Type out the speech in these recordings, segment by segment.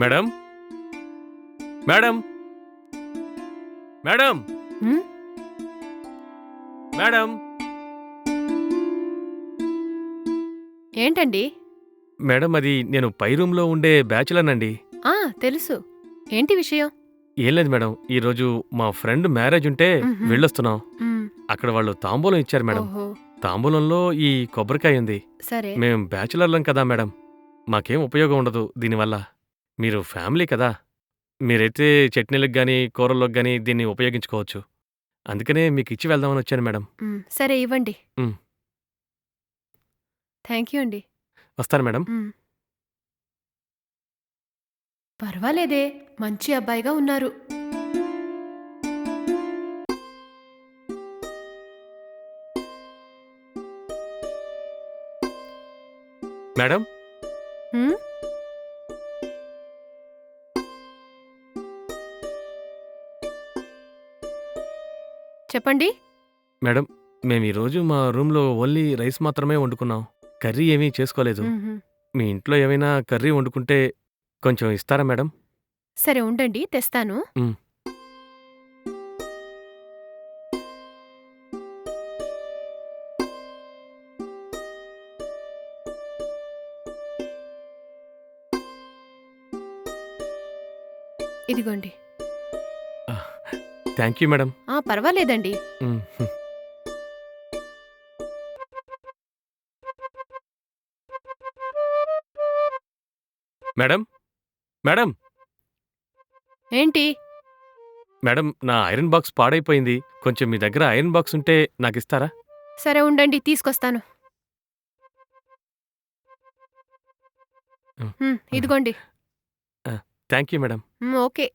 Madam? Madam? Madam? హ్మ్? Madam? ఏంటండి? Madam అది నేను పై రూమ్లో ఉండే బ్యాచులర్ అండి ఆ తెలుసు. ఏంటి విషయం? ఏం లేదు మేడం. ఈరోజు మా ఫ్రెండ్ మ్యారేజ్ ఉంటే మ్హూ. వెళ్ళొస్తున్నాం. మ్, అక్కడ వాళ్ళు తాంబూలం ఇచ్చారు మేడం. ఓహో. తాంబూలంలో ఈ కొబ్బరికాయ ఉంది. సరే. మేం బ్యాచులర్లం కదా మేడం. మాకేం ఉపయోగం ఉండదు దీనివల్ల. మీరు ఫ్యామిలీ కదా. మీరైతే చట్నీలకు గానీ కూరల్లోకి గానీ దీన్ని ఉపయోగించుకోవచ్చు. అందుకనే మీకు ఇచ్చి వెళ్దామని వచ్చాను మేడం. సరే ఇవ్వండి. థ్యాంక్ యూ అండి. వస్తాను మేడం. పర్వాలేదే మంచి అబ్బాయిగా ఉన్నారు. మేడం? చెప్పండి. మేడం మేము ఈరోజు మా రూమ్లో ఓన్లీ రైస్ మాత్రమే వండుకున్నాం. కర్రీ ఏమీ చేసుకోలేదు. మీ ఇంట్లో ఏమైనా కర్రీ వండుకుంటే కొంచెం ఇస్తారా మేడం? సరే ఉండండి తెస్తాను. ఇదిగోండి. థ్యాంక్ యూ మేడం ఆ పర్వాలేదండి. మ్, హ్మ్. మేడం మేడం ఏంటి? మేడం నా ఐరన్ బాక్స్ పాడైపోయింది. కొంచెం మీ దగ్గర ఐరన్ బాక్స్ ఉంటే నాకు ఇస్తారా సరే ఉండండి తీసుకొస్తాను. మ్. మ్, ఇదిగోండి. Thank you madam okay.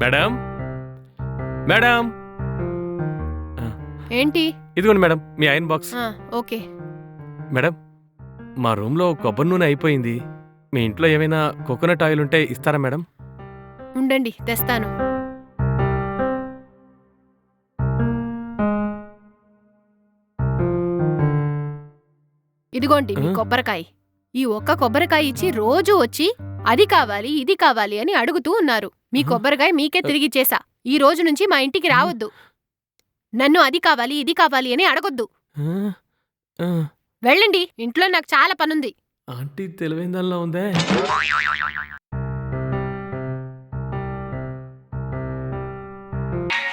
Madam? Madam? ఏంటి? ఇదిగోండి మేడం మీ ఐరన్ బాక్స్. ఓకే. మేడం మా రూమ్లో కొబ్బరి నూనె అయిపోయింది. మీ ఇంట్లో ఏమైనా కోకోనట్ ఆయిల్ ఉంటే ఇస్తారా మేడం? ఉండండి తెస్తాను. ఇదిగోండి మీ? కొబ్బరికాయ. ఈ ఒక్క కొబ్బరికాయ ఇచ్చి రోజు వచ్చి అది కావాలి ఇది కావాలి అని అడుగుతూ ఉన్నారు. మీ? కొబ్బరికాయ మీకే తిరిగిచ్చేసా ఈ రోజు నుంచి మా ఇంటికి రావద్దు. నన్ను అది కావాలి ఇది కావాలి అని అడగొద్దు. వెళ్ళండి ఇంట్లో నాకు చాలా పనుంది. ఆంటీ తెలివైందల్లా ఉందే.